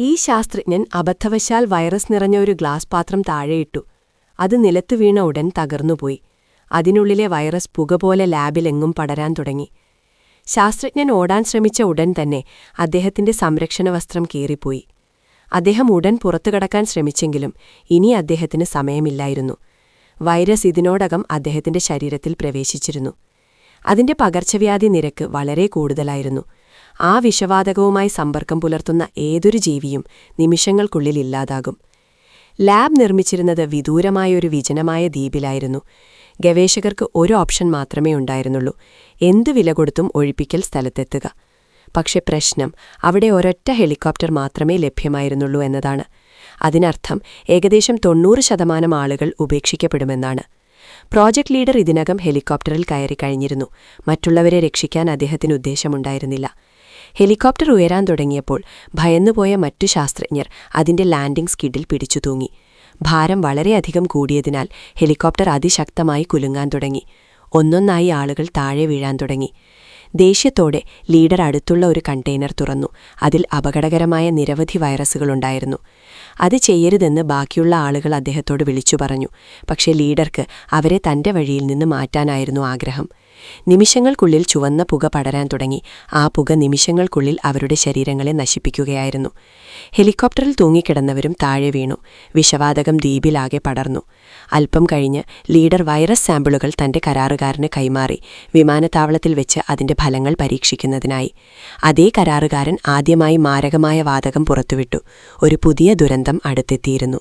ഈ ശാസ്ത്രജ്ഞൻ അബദ്ധവശാൽ വൈറസ് നിറഞ്ഞ ഒരു ഗ്ലാസ് പാത്രം താഴെയിട്ടു അത് നിലത്തു വീണ ഉടൻ തകർന്നുപോയി അതിനുള്ളിലെ വൈറസ് പുക പോലെ ലാബിലെങ്ങും പടരാൻ തുടങ്ങി. ശാസ്ത്രജ്ഞൻ ഓടാൻ ശ്രമിച്ച ഉടൻ തന്നെ അദ്ദേഹത്തിന്റെ സംരക്ഷണ വസ്ത്രം കീറിപ്പോയി. അദ്ദേഹം ഉടൻ പുറത്തു കടക്കാൻ ശ്രമിച്ചെങ്കിലും ഇനി അദ്ദേഹത്തിന് സമയമില്ലായിരുന്നു. വൈറസ് ഇതിനോടകം അദ്ദേഹത്തിന്റെ ശരീരത്തിൽ പ്രവേശിച്ചിരുന്നു. അതിന്റെ പകർച്ചവ്യാധി നിരക്ക് വളരെ കൂടുതലായിരുന്നു. ആ വിഷവാതകവുമായി സമ്പർക്കം പുലർത്തുന്ന ഏതൊരു ജീവിയും നിമിഷങ്ങൾക്കുള്ളിൽ ഇല്ലാതാകും. ലാബ് നിർമ്മിച്ചിരുന്നത് വിദൂരമായൊരു വിജനമായ ദ്വീപിലായിരുന്നു. ഗവേഷകർക്ക് ഒരു ഓപ്ഷൻ മാത്രമേ ഉണ്ടായിരുന്നുള്ളൂ. എന്ത് വില കൊടുത്തും ഒഴിപ്പിക്കൽ സ്ഥലത്തെത്തുക. പക്ഷെ പ്രശ്നം അവിടെ ഒരൊറ്റ ഹെലികോപ്റ്റർ മാത്രമേ ലഭ്യമായിരുന്നുള്ളൂ എന്നതാണ്. അതിനർത്ഥം ഏകദേശം തൊണ്ണൂറ് ശതമാനം ആളുകൾ ഉപേക്ഷിക്കപ്പെടുമെന്നാണ്. പ്രോജക്ട് ലീഡർ ഇതിനകം ഹെലികോപ്റ്ററിൽ കയറി കഴിഞ്ഞിരുന്നു. മറ്റുള്ളവരെ രക്ഷിക്കാൻ അദ്ദേഹത്തിന് ഉദ്ദേശമുണ്ടായിരുന്നില്ല. ഹെലികോപ്റ്റർ ഉയരാൻ തുടങ്ങിയപ്പോൾ ഭയന്നുപോയ മറ്റു ശാസ്ത്രജ്ഞർ അതിന്റെ ലാൻഡിംഗ് സ്കിഡിൽ പിടിച്ചു തൂങ്ങി. ഭാരം വളരെയധികം കൂടിയതിനാൽ ഹെലികോപ്റ്റർ അതിശക്തമായി കുലുങ്ങാൻ തുടങ്ങി. ഒന്നൊന്നായി ആളുകൾ താഴെ വീഴാൻ തുടങ്ങി. ദേഷ്യത്തോടെ ലീഡർ അടുത്തുള്ള ഒരു കണ്ടെയ്നർ തുറന്നു. അതിൽ അപകടകരമായ നിരവധി വൈറസുകളുണ്ടായിരുന്നു അത് ചെയ്യരുതെന്ന് ബാക്കിയുള്ള ആളുകൾ അദ്ദേഹത്തോട് വിളിച്ചു പറഞ്ഞു. പക്ഷേ ലീഡർക്ക് അവരെ തന്റെ വഴിയിൽ നിന്ന് മാറ്റാനായിരുന്നു ആഗ്രഹം. നിമിഷങ്ങൾക്കുള്ളിൽ ചുവന്ന പുക പടരാൻ തുടങ്ങി. ആ പുക നിമിഷങ്ങൾക്കുള്ളിൽ അവരുടെ ശരീരങ്ങളെ നശിപ്പിക്കുകയായിരുന്നു. ഹെലികോപ്റ്ററിൽ തൂങ്ങിക്കിടന്നവരും താഴെ വീണു. വിഷവാതകം ദ്വീപിലാകെ പടർന്നു. അല്പം കഴിഞ്ഞ് ലീഡർ വൈറസ് സാമ്പിളുകൾ തന്റെ കരാറുകാരന് കൈമാറി. വിമാനത്താവളത്തിൽ വെച്ച് അതിന്റെ ഫലങ്ങൾ പരീക്ഷിക്കുന്നതിനായി. അതേ കരാറുകാരൻ ആദ്യമായി മാരകമായ വാതകം പുറത്തുവിട്ടു. ഒരു പുതിയ ദുരന്തം അടുത്തെത്തിയിരുന്നു